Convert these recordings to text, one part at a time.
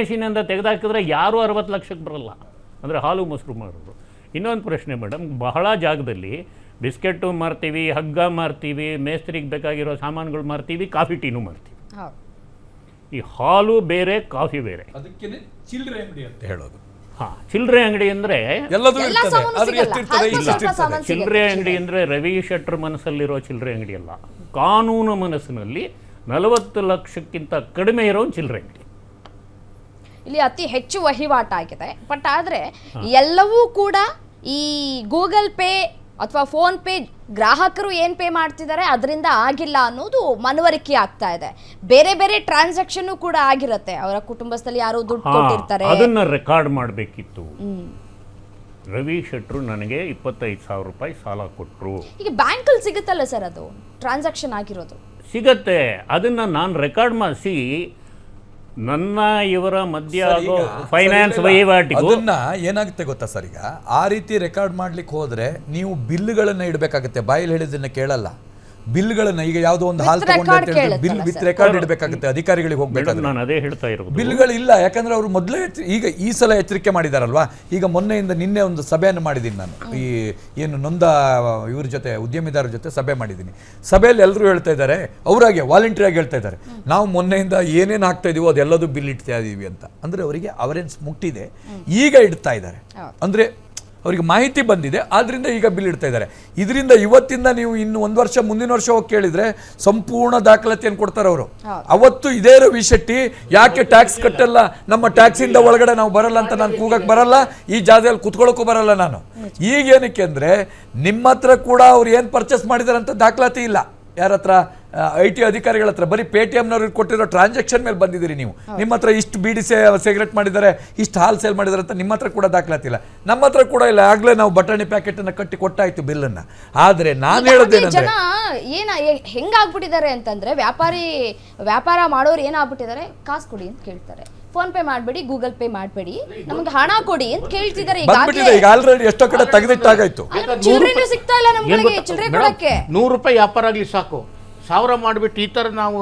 ಮೆಷಿನಿಂದ ತೆಗೆದಾಕಿದ್ರೆ ಯಾರೂ ಅರವತ್ತು ಲಕ್ಷಕ್ಕೆ ಬರಲ್ಲ. ಅಂದರೆ ಹಾಲು ಮೊಸರು ಮಾರೋರು. ಇನ್ನೊಂದು ಪ್ರಶ್ನೆ ಮೇಡಮ್ ಬಹಳ ಜಾಗದಲ್ಲಿ ಬಿಸ್ಕೆಟ್ಟು ಮಾರ್ತೀವಿ ಹಗ್ಗ ಮಾರ್ತೀವಿ ಮೇಸ್ತ್ರಿಗೆ ಬೇಕಾಗಿರೋ ಸಾಮಾನುಗಳು ಮಾರ್ತೀವಿ ಕಾಫಿ ಟೀನು ಮಾರ್ತೀವಿ. ಈ ಹಾಲು ಬೇರೆ ಕಾಫಿ ಬೇರೆ. ಅದಕ್ಕೇನೆ ಚಿಲ್ಲರೆ ಅಂಗಡಿ ಅಂತ ಹೇಳೋದು. ಹಾಂ ಚಿಲ್ಲರೆ ಅಂಗಡಿ ಅಂದರೆ. ಚಿಲ್ಲರೆ ಅಂಗಡಿ ಅಂದರೆ ರವಿ ಶೆಟ್ಟರ್ ಮನಸ್ಸಲ್ಲಿರೋ ಚಿಲ್ಲರೆ ಅಂಗಡಿ ಅಲ್ಲ. ಕಾನೂನು ಮನಸ್ಸಿನಲ್ಲಿ ನಲವತ್ತು ಲಕ್ಷಕ್ಕಿಂತ ಕಡಿಮೆ ಇರೋ ಒಂದು ಚಿಲ್ಲರೆ ಅಂಗಡಿ. ಇಲ್ಲಿ ಅತಿ ಹೆಚ್ಚು ವಹಿವಾಟಾಗಿದೆ ಬಟ್ ಆದ್ರೆ ಎಲ್ಲವೂ ಕೂಡ ಈ ಗೂಗಲ್ ಪೇ ಅಥವಾ ಫೋನ್ ಪೇ ಗ್ರಾಹಕರು ಏನು ಪೇ ಮಾಡ್ತಿದ್ದಾರೆ ಅದರಿಂದ ಆಗಿಲ್ಲ ಅನ್ನೋದು ಮನವರಿಕೆ ಆಗ್ತಾ ಇದೆ. ಬೇರೆ ಬೇರೆ ಟ್ರಾನ್ಸಾಕ್ಷನ್ ಕೂಡ ಆಗಿರುತ್ತೆ. ಅವರ ಕುಟುಂಬಸ್ಥಲ್ಲಿ ಯಾರೋ ದುಡ್ಡು ಕೊಟ್ಟಿರ್ತಾರೆ. ಅದನ್ನ ರೆಕಾರ್ಡ್ ಮಾಡಬೇಕಿತ್ತು. ರವಿ ಶೆಟ್ರು ನನಗೆ ಇಪ್ಪತ್ತೈದು ಸಾವಿರ ರೂಪಾಯಿ ಸಾಲ ಕೊಟ್ಟರು ಈಗ ಬ್ಯಾಂಕಲ್ಲಿ ಸಿಗುತ್ತಲ್ಲ ಸರ್ ಅದು? ಟ್ರಾನ್ಸಾಕ್ಷನ್ ಆಗಿರೋದು. ಸಿಗತ್ತೆ. ಅದನ್ನ ನಾನು ರೆಕಾರ್ಡ್ ಮಾಡಿಸಿ ನನ್ನ ಇವರ ಮಧ್ಯ ಆಗೋ ಫೈನಾನ್ಸ್ ವಹಿವಾಟಿಗೂ ಅದನ್ನ ಏನಾಗುತ್ತೆ ಗೊತ್ತಾ ಸರ್ ಈಗ? ಆ ರೀತಿ ರೆಕಾರ್ಡ್ ಮಾಡ್ಲಿಕ್ಕೆ ಹೋದ್ರೆ ನೀವು ಬಿಲ್ಗಳನ್ನ ಇಡಬೇಕಾಗುತ್ತೆ. ಬಾಯಲ್ಲಿ ಹೇಳಿದ್ದನ್ನ ಕೇಳಲ್ಲ. ಬಿಲ್ಗಳನ್ನ ಈಗ ಯಾವುದೋ ಒಂದು ಹಾಲ್ With ಅಂತ record ಹೇಳಿದ್ರೆ ಬಿಲ್ ಕೇಳುತ್ತಲ್ಲ ವಿತ್ ರೆಕಾರ್ಡ್ ಇಡಬೇಕಾಗುತ್ತೆ ಅಧಿಕಾರಿಗಳಿಗೆ ಹೋಗ್ಬೇಕಾದ್ರೆ. ನಾನು ಅದೇ ಹೇಳ್ತಾ ಇರೋದು. ಬಿಲ್ಗಳಿಲ್ಲ ಯಾಕಂದ್ರೆ ಅವರು ಮೊದಲೇ ಈಗ ಈ ಸಲ ಎಚ್ಚರಿಕೆ ಮಾಡಿದಾರಲ್ವಾ? ಈಗ ಮೊನ್ನೆಯಿಂದ ನಿನ್ನೆ ಒಂದು ಸಭೆಯನ್ನು ಮಾಡಿದ್ದೀನಿ ನಾನು. ಈ ಏನು ನೊಂದ ಇವ್ರ ಜೊತೆ ಉದ್ಯಮಿದಾರ ಜೊತೆ ಸಭೆ ಮಾಡಿದ್ದೀನಿ. ಸಭೆಯಲ್ಲಿ ಎಲ್ಲರೂ ಹೇಳ್ತಾ ಇದ್ದಾರೆ ಅವರಾಗೆ ವಾಲಂಟಿಯರ್ ಹೇಳ್ತಾ ಇದ್ದಾರೆ. ನಾವು ಮೊನ್ನೆಯಿಂದ ಏನೇನು ಆಗ್ತಾ ಇದೀವೋ ಅದೆಲ್ಲದೂ ಬಿಲ್ ಇಡ್ತಾ ಇದೀವಿ ಅಂತ. ಅಂದ್ರೆ ಅವರಿಗೆ ಅವರೆನ್ಸ್ ಮುಟ್ಟಿದೆ. ಈಗ ಇಡ್ತಾ ಇದ್ದಾರೆ. ಅಂದ್ರೆ ಅವರಿಗೆ ಮಾಹಿತಿ ಬಂದಿದೆ. ಆದ್ದರಿಂದ ಈಗ ಬಿಲ್ ಇಡ್ತಾ ಇದ್ದಾರೆ. ಇದರಿಂದ ಇವತ್ತಿಂದ ನೀವು ಇನ್ನು ಒಂದು ವರ್ಷ ಮುಂದಿನ ವರ್ಷ ಹೋಗಿ ಕೇಳಿದ್ರೆ ಸಂಪೂರ್ಣ ದಾಖಲಾತಿಯನ್ನು ಕೊಡ್ತಾರೆ ಅವರು. ಅವತ್ತು ಇದೇ ರವಿ ಶೆಟ್ಟಿ ಯಾಕೆ ಟ್ಯಾಕ್ಸ್ ಕಟ್ಟಲ್ಲ? ನಮ್ಮ ಟ್ಯಾಕ್ಸಿಂದ ಒಳಗಡೆ ನಾವು ಬರಲ್ಲ ಅಂತ ನಾನು ಕೂಗಕ್ಕೆ ಬರಲ್ಲ ಈ ಜಾಗದಲ್ಲಿ ಕುತ್ಕೊಳ್ಳೋಕ್ಕೂ ಬರಲ್ಲ ನಾನು. ಈಗ ಏನಕ್ಕೆ ಅಂದ್ರೆ ನಿಮ್ಮ ಹತ್ರ ಕೂಡ ಅವ್ರು ಏನು ಪರ್ಚೇಸ್ ಮಾಡಿದಾರೆ ಅಂತ ದಾಖಲಾತಿ ಇಲ್ಲ. ಯಾರ ಹತ್ರ? ಐ ಟಿ ಅಧಿಕಾರಿಗಳ ಹತ್ರ ಬರೀ ಪೇ ಟಿ ಎಮ್ನವ್ರಿಗೆ ಕೊಟ್ಟಿರೋ ಟ್ರಾನ್ಸಾಕ್ಷನ್ ಮೇಲೆ ಬಂದಿದ್ದೀರಿ ನೀವು. ನಿಮ್ಮ ಹತ್ರ ಇಷ್ಟು ಬೀಡಿ ಸಿಗರೆಟ್ ಮಾಡಿದ್ದಾರೆ ಇಷ್ಟು ಹಾಲು ಸೇಲ್ ಮಾಡಿದ್ದಾರೆ ಅಂತ ನಿಮ್ಮ ಹತ್ರ ಕೂಡ ದಾಖಲಾತಿಲ್ಲ. ನಮ್ಮ ಹತ್ರ ಕೂಡ ಇಲ್ಲ ಆಗಲೇ ನಾವು ಬಟಾಣಿ ಪ್ಯಾಕೆಟ್ ಅನ್ನು ಕಟ್ಟಿ ಕೊಟ್ಟಾಯ್ತು ಬಿಲ್ಲನ್ನ. ಆದ್ರೆ ನಾನು ಹೇಳೋದೇನಂದ್ರೆ ಜನ ಏನ ಹೆಂಗಾಗ್ಬಿಟ್ಟಿದ್ದಾರೆ ಅಂತಂದ್ರೆ ವ್ಯಾಪಾರಿ ವ್ಯಾಪಾರ ಮಾಡೋರು ಏನಾಗ್ಬಿಟ್ಟಿದ್ದಾರೆ? ಕಾಸು ಕೊಡಿ ಅಂತ ಕೇಳ್ತಾರೆ. ಫೋನ್ ಪೇ ಮಾಡಬೇಡಿ ಗೂಗಲ್ ಪೇ ಮಾಡಬೇಡಿ. ನಮಗೆ ಹಣ ಕೊಡಿ ಅಂತ ಕೇಳ್ತಿದ್ದಾರೆ ಬಂದ್ಬಿಟ್ಟಿದೆ ಈಗ ಆಲ್ರೆಡಿ ಎಷ್ಟೋ ಕಡೆ ತೆಗೆದಿಟ್ಟಾಗಾಯ್ತು. ಚಿಲ್ಡ್ರನ್ ಸಿಗ್ತಾ ಇಲ್ಲ ನಮಗೆ ನಮ್ಗಳಿಗೆ? ಚಿಲ್ಲರೆ ಕೊಡಕ್ಕೆ. ನೂರು ರೂಪಾಯಿ ವ್ಯಾಪಾರ ಆಗ್ಲಿ ಸಾಕು. ಸಾವಿರ ಮಾಡಿಬಿಟ್ಟು ಈ ತರ ನಾವು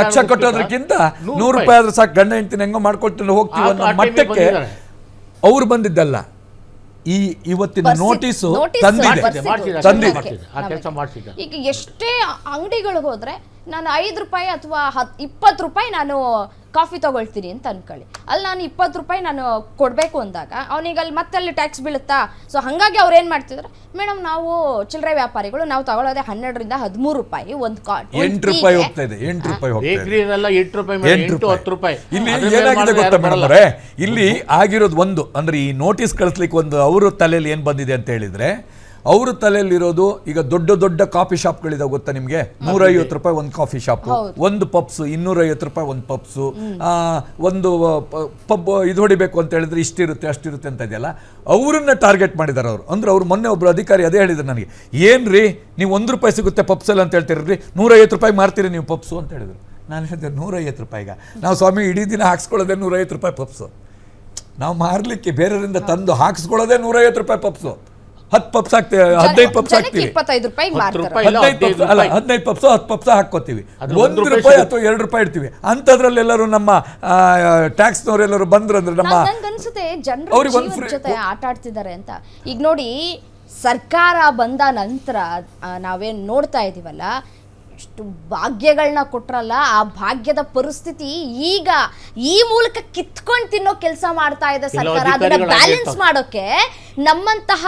ಲಕ್ಷ ಕಟ್ಟೋದ್ರಕ್ಕಿಂತ ನೂರು ರೂಪಾಯಿ. ಆದ್ರೆ ಸಾಕು ಗಂಡ ಹೆಂಡ್ತಿನ ಹೆಂಗೋ ಮಾಡ್ಕೊಳ್ತೀನಿ ಹೋಗ್ತೀವಿ ಅನ್ನೋ ಮಟ್ಟಕ್ಕೆ ಅವ್ರು ಬಂದಿದ್ದಲ್ಲ. ಈ ಇವತ್ತಿನ ನೋಟಿಸ್ ತಂದಿದೆ. ತಂದಿದೆ. ಆ ಕೆಲಸ ಮಾಡಿಸಿದ್ದ ಈಗ ಎಷ್ಟೇ ಅಂಗಡಿಗಳಿಗೆ ಹೋದ್ರೆ ನಾನು ಐದು ರೂಪಾಯಿ ಅಥವಾ ಹತ್ ಇಪ್ಪತ್ತು ರೂಪಾಯಿ ನಾನು ಕಾಫಿ ತಗೊಳ್ತೀನಿ ಅಂತ ಅನ್ಕೊಳ್ಳಿ. ಅಲ್ಲಿ ನಾನು ಇಪ್ಪತ್ತು ರೂಪಾಯಿ ನಾನು ಕೊಡಬೇಕು ಅಂದಾಗ ಅವನಿಗೆ ಅಲ್ಲಿ ಮತ್ತೆ ಅಲ್ಲಿ ಟ್ಯಾಕ್ಸ್ ಬೀಳುತ್ತಾ? ಸೊ ಹಾಗಾಗಿ ಅವ್ರು ಏನು ಮಾಡ್ತಿದ್ರು? ಮೇಡಮ್ ನಾವು ಚಿಲ್ಲರೆ ವ್ಯಾಪಾರಿಗಳು ನಾವು ತಗೊಳ್ಳೋದೇ ಹನ್ನೆರಡರಿಂದ ಹದಿಮೂರು ರೂಪಾಯಿ ಒಂದು ಎಂಟು ರೂಪಾಯಿ ಹೋಗ್ತಾ ಇದೆ ಎಂಟು ರೂಪಾಯಿ ಹೋಗ್ತಾ ಇದೆ. ಎಂಟು ರೂಪಾಯಿ ಎಂಟು ಹತ್ತು ರೂಪಾಯಿ. ಇಲ್ಲಿ ಅದ್ರ ಮೇಲೆ ಏನಾಗಿದೆ ಗೊತ್ತಾ ಯಾರು ಮೇಡಮ್ ಬರಲ್ಲ. ಅವರೇ ಇಲ್ಲಿ ಆಗಿರೋದು ಒಂದು ಅಂದ್ರೆ ಈ ನೋಟಿಸ್ ಕಳಿಸ್ಲಿಕ್ಕೆ ಒಂದು ಅವ್ರ ತಲೆಯಲ್ಲಿ ಏನ್ ಬಂದಿದೆ ಅಂತ ಹೇಳಿದ್ರೆ ಅವ್ರ ತಲೆಯಲ್ಲಿರೋದು ಈಗ ದೊಡ್ಡ ದೊಡ್ಡ ಕಾಫಿ ಶಾಪ್ಗಳಿದಾವೆ ಗೊತ್ತಾ ನಿಮ್ಗೆ? ನೂರೈವತ್ತು ರೂಪಾಯಿ ಒಂದು ಕಾಫಿ ಶಾಪ್ ಒಂದು ಪಪ್ಸು ಇನ್ನೂರೈವತ್ತು ರೂಪಾಯಿ ಒಂದು ಪಪ್ಸ್ ಒಂದು ಪಬ್ ಇದು ಹೊಡಿಬೇಕು ಅಂತ ಹೇಳಿದ್ರೆ ಇಷ್ಟಿರುತ್ತೆ ಅಷ್ಟಿರುತ್ತೆ ಅಂತ ಇದೆಯಲ್ಲ? ಅವ್ರನ್ನ ಟಾರ್ಗೆಟ್ ಮಾಡಿದ್ದಾರೆ ಅವರು. ಅಂದ್ರೆ ಅವ್ರು ಮೊನ್ನೆ ಒಬ್ರು ಅಧಿಕಾರಿ ಅದೇ ಹೇಳಿದ್ರು ನನಗೆ ಏನ್ರಿ ನೀವು ಒಂದು ರೂಪಾಯಿ ಸಿಗುತ್ತೆ ಪಪ್ಸಲ್ಲಿ ಅಂತ ಹೇಳ್ತೀರಿ ನೂರೈವತ್ತು ರೂಪಾಯಿ ಮಾರ್ತೀರಿ ನೀವು ಪಪ್ಸು? ಅಂತ ಹೇಳಿದ್ರು. ನಾನು ಹೇಳಿದೆ ನೂರೈವತ್ತು ರೂಪಾಯಿಗ ನಾವು ಸ್ವಾಮಿ ಇಡೀ ದಿನ ಹಾಕ್ಸ್ಕೊಳ್ಳೋದೇ ನೂರೈವತ್ತು ರೂಪಾಯಿ ಪಪ್ಸು. ನಾವು ಮಾರ್ಲಿಕ್ಕೆ ಬೇರೆಯವರಿಂದ ತಂದು ಹಾಕ್ಸ್ಕೊಳ್ಳೋದೇ ನೂರೈವತ್ತು ರೂಪಾಯಿ ಪಪ್ಸು. ಹತ್ತು ಪಪ್ಸ್ ಹಾಕ್ತೀವಿ ಹದಿನೈದು ಪಪ್ಸ್ ಹಾಕ್ತೀವಿ. ಇಪ್ಪತ್ತೈದು ರೂಪಾಯಿ ಹತ್ತು ಮಾರ್ತಾರೆ. ಹದಿನೈದು ಪಪ್ಸ್ ಅಲ್ಲ ರೂಪಾಯಿ. ಹದಿನೈದು ಪಪ್ಸು ಹತ್ತು ಪಪ್ಸ ಹಾಕ್ಕೋತೀವಿ. ಒಂದು ರೂಪಾಯಿ ಅಥವಾ ಎರಡು ರೂಪಾಯಿ ಇಡ್ತೀವಿ. ಅಂಥದ್ರಲ್ಲೆಲ್ಲರೂ ನಮ್ಮ ಟ್ಯಾಕ್ಸ್ನವರೆಲ್ಲರೂ ಬಂದ್ರು ಅಂದ್ರೆ ನಮ್ಮ ನನ್ಗೆ ಅನ್ಸುತ್ತೆ ಜನರ ಜೊತೆ ಆಟ ಆಡ್ತಿದ್ದಾರೆ ಅಂತ. ಈಗ ನೋಡಿ ಸರ್ಕಾರ ಬಂದ ನಂತರ ನಾವೇನು ನಾವೇನ್ ನೋಡ್ತಾ ಇದೀವಲ್ಲ ಎಷ್ಟು ಭಾಗ್ಯಗಳನ್ನ ಕೊಟ್ರಲ್ಲ ಆ ಭಾಗ್ಯದ ಪರಿಸ್ಥಿತಿ ಈಗ ಈ ಮೂಲಕ ಕಿತ್ಕೊಂಡು ತಿನ್ನೋ ಕೆಲಸ ಮಾಡ್ತಾ ಇದೆ ಸರ್ಕಾರ. ಅದನ್ನ ಬ್ಯಾಲೆನ್ಸ್ ಮಾಡೋಕೆ ನಮ್ಮಂತಹ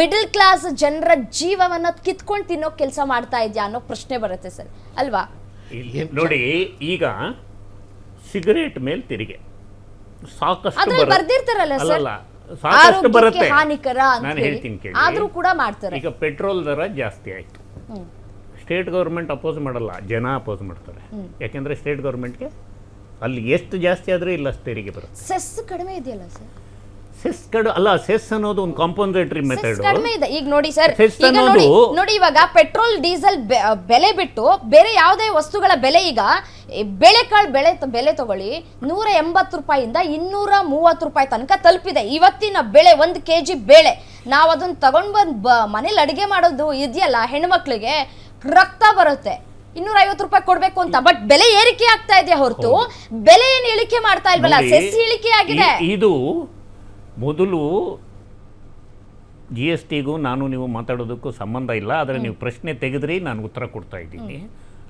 ಮಿಡಲ್ ಕ್ಲಾಸ್ ಜನರ ಜೀವವನ್ನ ಕಿತ್ಕೊಂಡು ತಿನ್ನೋ ಕೆಲಸ ಮಾಡ್ತಾ ಇದೆಯಾ ಅನ್ನೋ ಪ್ರಶ್ನೆ ಬರುತ್ತೆ ಸರ್. ಅಲ್ವಾ? ನೋಡಿ ಈಗ ಸಿಗರೇಟ್ ಮೇಲೆ ತೆರಿಗೆ. ಸಾಕಷ್ಟು. ಬರ್ದಿರ್ತಾರಲ್ಲ ಸರ್. ಸಾಕಷ್ಟು ಬರುತ್ತೆ. ನಾನು ಹೇಳ್ತೀನಿ ಕೇಳಿ. ಆದ್ರೂ ಕೂಡ ಮಾಡ್ತಾರೆ. ಈಗ ಪೆಟ್ರೋಲ್ ದರ ಜಾಸ್ತಿ ಆಯ್ತು. ಸ್ಟೇಟ್ ಗೌರ್ಮೆಂಟ್ ಅಪೋಸ್ ಮಾಡಲ್ಲ ಜನ ಅಪೋಸ್ ಮಾಡ್ತಾರೆ. ಯಾಕೆಂದ್ರೆ ಸ್ಟೇಟ್ ಗೌರ್ಮೆಂಟ್ಗೆ ಅಲ್ಲಿ ಎಷ್ಟು ಜಾಸ್ತಿ ಆದ್ರೂ ಇಲ್ಲ ತೆರಿಗೆ ಬರುತ್ತೆ. ಸೆಸ್ ಕಡಿಮೆ ಇದೆಯಲ್ಲ ಸರ್. ಸೆಸ್ ಕಡು ಅಲ್ಲ ಸೆಸ್ ಅನ್ನೋದು ಒಂದು ಕಾಂಪನ್ಸೇಟರಿ ಮೆಥಡ್ ಕಡಿಮೆ ಇದೆ. ಈಗ ನೋಡಿ ಸರ್ ಈಗ ನೋಡಿ ಅನ್ನೋದು- ನೋಡಿ ಇವಾಗ ಪೆಟ್ರೋಲ್ ಡೀಸೆಲ್ ಬೆ- ಬೆಲೆ ಬಿಟ್ಟು ಬೇರೆ ಯಾವುದೇ ವಸ್ತುಗಳ ಬೆಲೆ ಈಗ ಈ ಬೇಳೆಕಾಳು ಬೆಳೆ ತ- ಬೆಲೆ ತಗೊಳ್ಳಿ ನೂರ ಎಂಬತ್ತು ರೂಪಾಯಿಂದ ಇನ್ನೂರ ಮೂವತ್ತು ರೂಪಾಯಿ ತನಕ ತಲುಪಿದೆ. ಇವತ್ತಿನ ಬೆಳೆ ಒಂದು ಕೆ ಜಿ ಬೇಳೆ. ನಾವು ಅದನ್ನ ತಗೊಂಡ್ ಬಂದು ಬ ಮನೇಲಿ ಅಡಿಗೆ ಮಾಡೋದು ಇದೆಯಲ್ಲ ಹೆಣ್ಮಕ್ಳಿಗೆ ರಕ್ತ ಬರುತ್ತೆ. ಇನ್ನೂರ ಐವತ್ತು ರೂಪಾಯಿ ಕೊಡ್ಬೇಕು ಅಂತ ಬಟ್ ಬೆಲೆ ಏರಿಕೆ ಆಗ್ತಾ ಇದೆ ಹೊರತು? ಬೆಲೆ ಏನು ಇಳಿಕೆ ಮಾಡ್ತಾ ಇಲ್ವಲ್ಲ? ನೋಡಿ, ಸೆಸ್ ಇಳಿಕೆ ಆಗಿದೆ. ಇ- ಇದು ಮೊದಲು ಜಿ ಎಸ್ ಟಿಗೂ ನಾನು ನೀವು ಮಾತಾಡೋದಕ್ಕೂ ಸಂಬಂಧ ಇಲ್ಲ ಆದರೆ ನೀವು ಪ್ರಶ್ನೆ ತೆಗೆದ್ರಿ ನಾನು ಉತ್ತರ ಕೊಡ್ತಾ ಇದ್ದೀನಿ.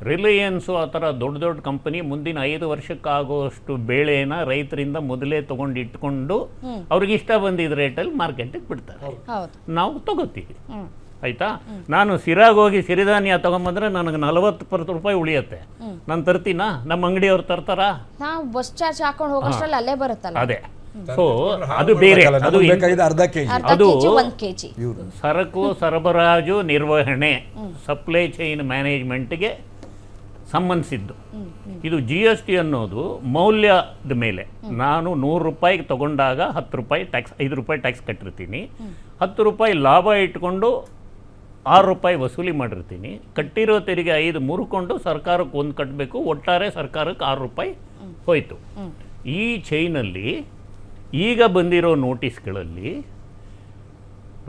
ರಿಲಯನ್ಸು ಆ ಥರ ದೊಡ್ಡ ದೊಡ್ಡ ಕಂಪನಿ ಮುಂದಿನ ಐದು ವರ್ಷಕ್ಕಾಗುವಷ್ಟು ಬೇಳೆನ ರೈತರಿಂದ ಮೊದಲೇ ತಗೊಂಡು ಇಟ್ಕೊಂಡು ಅವ್ರಿಗೆ ಇಷ್ಟ ಬಂದಿದ್ದ ರೇಟಲ್ಲಿ ಮಾರ್ಕೆಟಿಗೆ ಬಿಡ್ತಾರೆ. ಹೌದು. ನಾವು ತಗೋತೀವಿ. ಆಯಿತಾ? ಆಯ್ತಾ ನಾನು ಸಿರಾಗ ಹೋಗಿ ಸಿರಿಧಾನ್ಯ ತಗೊಂಬಂದ್ರೆ ನನಗೆ ನಲವತ್ತು ರೂಪಾಯಿ ಉಳಿಯುತ್ತೆ. ನಾನು ತರ್ತೀನಾ? ನಮ್ಮ ಅಂಗಡಿಯವ್ರು ತರ್ತಾರಾ? ನಾವು ಬಸ್ ಚಾರ್ಜ್ ಹಾಕೊಂಡು ಹೋಗೋಷ್ಟ್ರಲ್ಲಿ ಅಲ್ಲೇ ಬರುತ್ತಲ್ಲ. ಅದೇ. ಸೊ ಅದು ಬೇರೆ. ಅದು ಬೇಕಾಗಿದೆ ಅರ್ಧ ಕೆ ಜಿ ಅದು- ಕೆಜಿ ಕೆಜಿ. ಇವರು ಸರಕು ಸರಬರಾಜು ನಿರ್ವಹಣೆ ಸಪ್ಲೈ ಚೈನ್ ಮ್ಯಾನೇಜ್ಮೆಂಟ್ಗೆ ಸಂಬಂಧಿಸಿದ್ದು. ಇದು ಜಿ ಎಸ್ ಟಿ ಅನ್ನೋದು ಮೌಲ್ಯದ ಮೇಲೆ. ನಾನು ನೂರು ರೂಪಾಯಿಗೆ ತಗೊಂಡಾಗ ಹತ್ತು ರೂಪಾಯಿ ಟ್ಯಾಕ್ಸ್ ಐದು ರೂಪಾಯಿ ಟ್ಯಾಕ್ಸ್ ಕಟ್ಟಿರ್ತೀನಿ. ಹತ್ತು ರೂಪಾಯಿ ಲಾಭ ಇಟ್ಕೊಂಡು ಆರು ರೂಪಾಯಿ ವಸೂಲಿ ಮಾಡಿರ್ತೀನಿ. ಕಟ್ಟಿರೋ ತೆರಿಗೆ ಐದು ಮುರುಕೊಂಡು ಸರ್ಕಾರಕ್ಕೆ ಒಂದು ಕಟ್ಟಬೇಕು ಒಟ್ಟಾರೆ ಸರ್ಕಾರಕ್ಕೆ ಆರು ರೂಪಾಯಿ ಹೋಯಿತು. ಈ ಚೈನಲ್ಲಿ ಈಗ ಬಂದಿರೋ ನೋಟಿಸ್ಗಳಲ್ಲಿ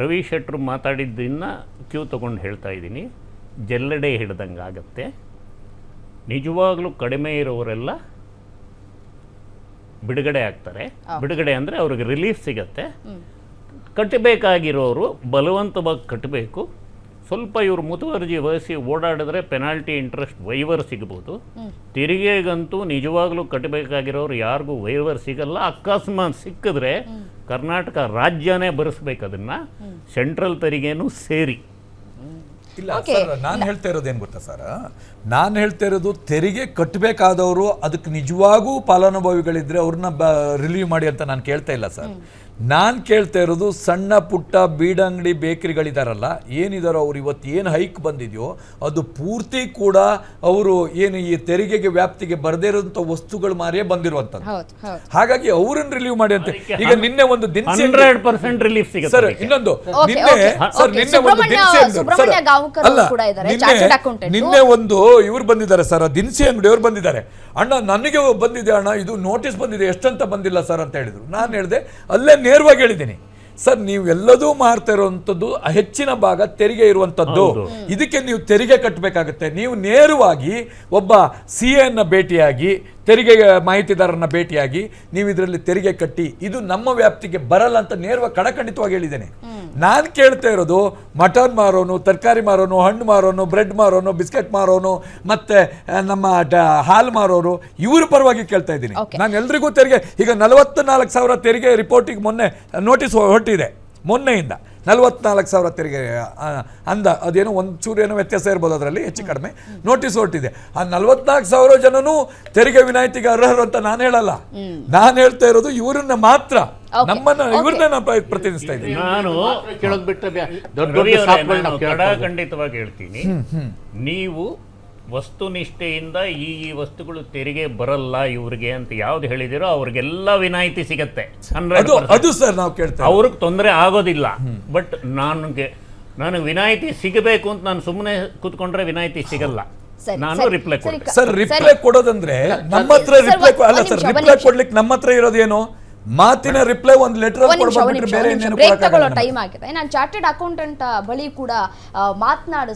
ರವಿ ಶೆಟ್ರು ಮಾತಾಡಿದ್ದನ್ನು ಕ್ಯೂ ತೊಗೊಂಡು ಹೇಳ್ತಾ ಇದ್ದೀನಿ. ಜಲ್ಲಡೆ ಹಿಡ್ದಂಗೆ ಆಗತ್ತೆ. ನಿಜವಾಗ್ಲೂ ಕಡಿಮೆ ಇರೋರೆಲ್ಲ ಬಿಡುಗಡೆ ಆಗ್ತಾರೆ. ಬಿಡುಗಡೆ ಅಂದರೆ ಅವ್ರಿಗೆ ರಿಲೀಫ್ ಸಿಗತ್ತೆ. ಕಟ್ಟಬೇಕಾಗಿರೋರು ಬಲವಂತವಾಗಿ ಕಟ್ಟಬೇಕು. ಸ್ವಲ್ಪ ಇವರು ಮುತುವರ್ಜಿ ವಹಿಸಿ ಓಡಾಡಿದ್ರೆ ಪೆನಾಲ್ಟಿ ಇಂಟ್ರೆಸ್ಟ್ ವೈವರ್ ಸಿಗ್ಬೋದು. ತೆರಿಗೆಗಂತೂ ನಿಜವಾಗ್ಲೂ ಕಟ್ಟಬೇಕಾಗಿರೋರು ಯಾರಿಗೂ ವೈವರ್ ಸಿಗಲ್ಲ. ಅಕಸ್ಮಾತ್ ಸಿಕ್ಕಿದ್ರೆ ಕರ್ನಾಟಕ ರಾಜ್ಯನೇ ಭರಿಸ್ಬೇಕು ಅದನ್ನು. ಸೆಂಟ್ರಲ್ ತೆರಿಗೆನೂ ಸೇರಿ. ಇಲ್ಲ ಸರ್ ನಾನು ಹೇಳ್ತಾ ಇರೋದು ಏನು ಗೊತ್ತಾ ಸರ್? ನಾನು ಹೇಳ್ತಾ ಇರೋದು ತೆರಿಗೆ ಕಟ್ಟಬೇಕಾದವರು ಅದಕ್ಕೆ ನಿಜವಾಗೂ ಫಲಾನುಭವಿಗಳಿದ್ರೆ ಅವ್ರನ್ನ ಬ ರಿಲೀವ್ ಮಾಡಿ ಅಂತ ನಾನು ಕೇಳ್ತಾ ಇಲ್ಲ ಸರ್. ನಾನು ಕೇಳ್ತಾ ಇರೋದು ಸಣ್ಣ ಪುಟ್ಟ ಬೀಡಂಗಡಿ ಬೇಕರಿಗಳಿದಾರಲ್ಲ ಏನಿದಾರೋ ಅವ್ರು ಇವತ್ತು ಏನು ಹೈಕ್ ಬಂದಿದೆಯೋ ಅದು ಪೂರ್ತಿ ಕೂಡ ಅವರು ಏನು ಈ ತೆರಿಗೆಗೆ ವ್ಯಾಪ್ತಿಗೆ ಬರದೇ ಇರೋಂಥ ವಸ್ತುಗಳು ಮಾರಿಯೇ ಬಂದಿರುವಂಥದ್ದು. ಹೌದು ಹೌದು. ಹಾಗಾಗಿ ಅವ್ರನ್ನ ರಿಲೀವ್ ಮಾಡಿ ಅಂತ. ಈಗ ನಿನ್ನೆ ಒಂದು ದಿನಸಿ ಹಂಡ್ರೆಡ್ ಪರ್ಸೆಂಟ್ ರಿಲೀಫ್ ಸಿಗುತ್ತೆ ಸರ್ ಇನ್ನೊಂದು ನಿನ್ನೆ ಸರ್ ನಿನ್ನೆ ಒಂದು ದಿನಸಿ ಅಂಗಡಿ- ಅಲ್ಲ. ನಿನ್ನೆ ಒಂದು ಇವ್ರು ಬಂದಿದ್ದಾರೆ ಸರ್ ದಿನಸಿ ಅಂಗಡಿಯವ್ರು ಬಂದಿದ್ದಾರೆ. ಅಣ್ಣ ನನಗೆ ಬಂದಿದೆ ಅಣ್ಣ? ಇದು ನೋಟಿಸ್ ಬಂದಿದೆ ಎಷ್ಟಂತ ಬಂದಿಲ್ಲ ಸರ್ ಅಂತ ಹೇಳಿದ್ರು. ನಾನು ಹೇಳಿದೆ ಅಲ್ಲೇ ನೇರವಾಗಿ ಹೇಳಿದ್ದೀನಿ. ಸರ್ ನೀವು ಎಲ್ಲದೂ ಮಾರ್ತಾ ಇರುವಂಥದ್ದು ಹೆಚ್ಚಿನ ಭಾಗ ತೆರಿಗೆ ಇರುವಂಥದ್ದು. ಇದಕ್ಕೆ ನೀವು ತೆರಿಗೆ ಕಟ್ಟಬೇಕಾಗುತ್ತೆ ನೀವು ನೇರವಾಗಿ ಒಬ್ಬ ಸಿ ಎನ್ನ ಭೇಟಿಯಾಗಿ ತೆರಿಗೆ ಮಾಹಿತಿದಾರರನ್ನ ಭೇಟಿಯಾಗಿ ನೀವು ಇದರಲ್ಲಿ ತೆರಿಗೆ ಕಟ್ಟಿ ಇದು ನಮ್ಮ ವ್ಯಾಪ್ತಿಗೆ ಬರಲ್ಲ ಅಂತ ನೇರವಾಗಿ ಕಡಖಂಡಿತವಾಗಿ ಹೇಳಿದ್ದೇನೆ. ನಾನು ಕೇಳ್ತಾ ಇರೋದು ಮಟನ್ ಮಾರೋನು ತರಕಾರಿ ಮಾರೋನು ಹಣ್ಣು ಮಾರೋನು ಬ್ರೆಡ್ ಮಾರೋನು ಬಿಸ್ಕೆಟ್ ಮಾರೋನು ಮತ್ತೆ ನಮ್ಮ ಹಾಲು ಮಾರೋರು ಇವ್ರ ಪರವಾಗಿ ಕೇಳ್ತಾ ಇದ್ದೀನಿ. ನಾನು ಎಲ್ರಿಗೂ ತೆರಿಗೆ ಈಗ ನಲವತ್ತು ನಾಲ್ಕು ಸಾವಿರ ತೆರಿಗೆ ರಿಪೋರ್ಟಿಗೆ ಮೊನ್ನೆ ನೋಟಿಸ್ ಹೊರಟಿದೆ ಮೊನ್ನೆಯಿಂದ. ನಲವತ್ನಾಲ್ಕು ಸಾವಿರ ತೆರಿಗೆ ಅಂದ ಅದೇನೋ ಒಂದು ಚೂರು ಏನೋ ವ್ಯತ್ಯಾಸ ಇರ್ಬೋದು ಅದರಲ್ಲಿ ಹೆಚ್ಚು ಕಡಿಮೆ ನೋಟಿಸ್ ಹೊರಟಿದೆ. ಆ ನಲವತ್ನಾಲ್ಕು ಸಾವಿರ ಜನನು ತೆರಿಗೆ ವಿನಾಯಿತಿಗೆ ಅರ್ಹರು ಅಂತ ನಾನು ಹೇಳಲ್ಲ. ನಾನು ಹೇಳ್ತಾ ಇರೋದು ಇವರನ್ನ ಮಾತ್ರ. ನಮ್ಮನ್ನ ಇವ್ರನ್ನ ನಾನು ಪ್ರ- ಪ್ರತಿನಿಧಿಸ್ತಾ ಇದ್ದೀನಿ. ನಾನು ಕೇಳೋದು ಬಿಟ್ಟು ದೊಡ್ಡ. ಖಡಾಖಂಡಿತವಾಗಿ ಹೇಳ್ತೀನಿ. ನೀವು ವಸ್ತುನಿಷ್ಠೆಯಿಂದ ಈ ಈ ವಸ್ತುಗಳು ತೆರಿಗೆ ಬರಲ್ಲ ಇವ್ರಿಗೆ ಅಂತ ಯಾವ್ದು ಹೇಳಿದಿರೋ ಅವ್ರಿಗೆಲ್ಲ ವಿನಾಯಿತಿ ಸಿಗತ್ತೆ. ಅದು ಅದು ಸರ್ ನಾವು. ಅವ್ರಿಗೆ ತೊಂದರೆ ಆಗೋದಿಲ್ಲ. ಬಟ್ ನನಗೆ ನನಗೆ ವಿನಾಯಿತಿ ಸಿಗಬೇಕು ಅಂತ ನಾನು ಸುಮ್ಮನೆ ಕೂತ್ಕೊಂಡ್ರೆ ವಿನಾಯಿತಿ ಸಿಗಲ್ಲ. ನಾನು ಸರಿ, ರಿಪ್ಲೈ ಕೊಡ್ತೀನಿ. ಸರ್ ರಿಪ್ಲೈ ಕೊಡೋದಂದ್ರೆ ನಮ್ಮ ಹತ್ರ ರಿಪ್ಲೈ ಅಲ್ಲ ಸರ್ ರಿಪ್ಲೈ. ಕೊಡ್ಲಿಕ್ಕೆ ನಮ್ಮ ಹತ್ರ ಇರೋದೇನು ಮಾತಿನ ರಿಪ್ಲೈ ಒಂದು ಲೆಟರ್ ಕೊಡ್ಬಿಟ್ರೆ ಬೇರೆ ಇನ್ನೇನು ಬ್ರೇಕ್ ತಗೊಳ್ಳೋ ಟೈಮ್ ಆಗಿದೆ. ನಾನು ಚಾರ್ಟೆಡ್ ಅಕೌಂಟೆಂಟ್ ಬಳಿ ಕೂಡ ಮಾತನಾಡ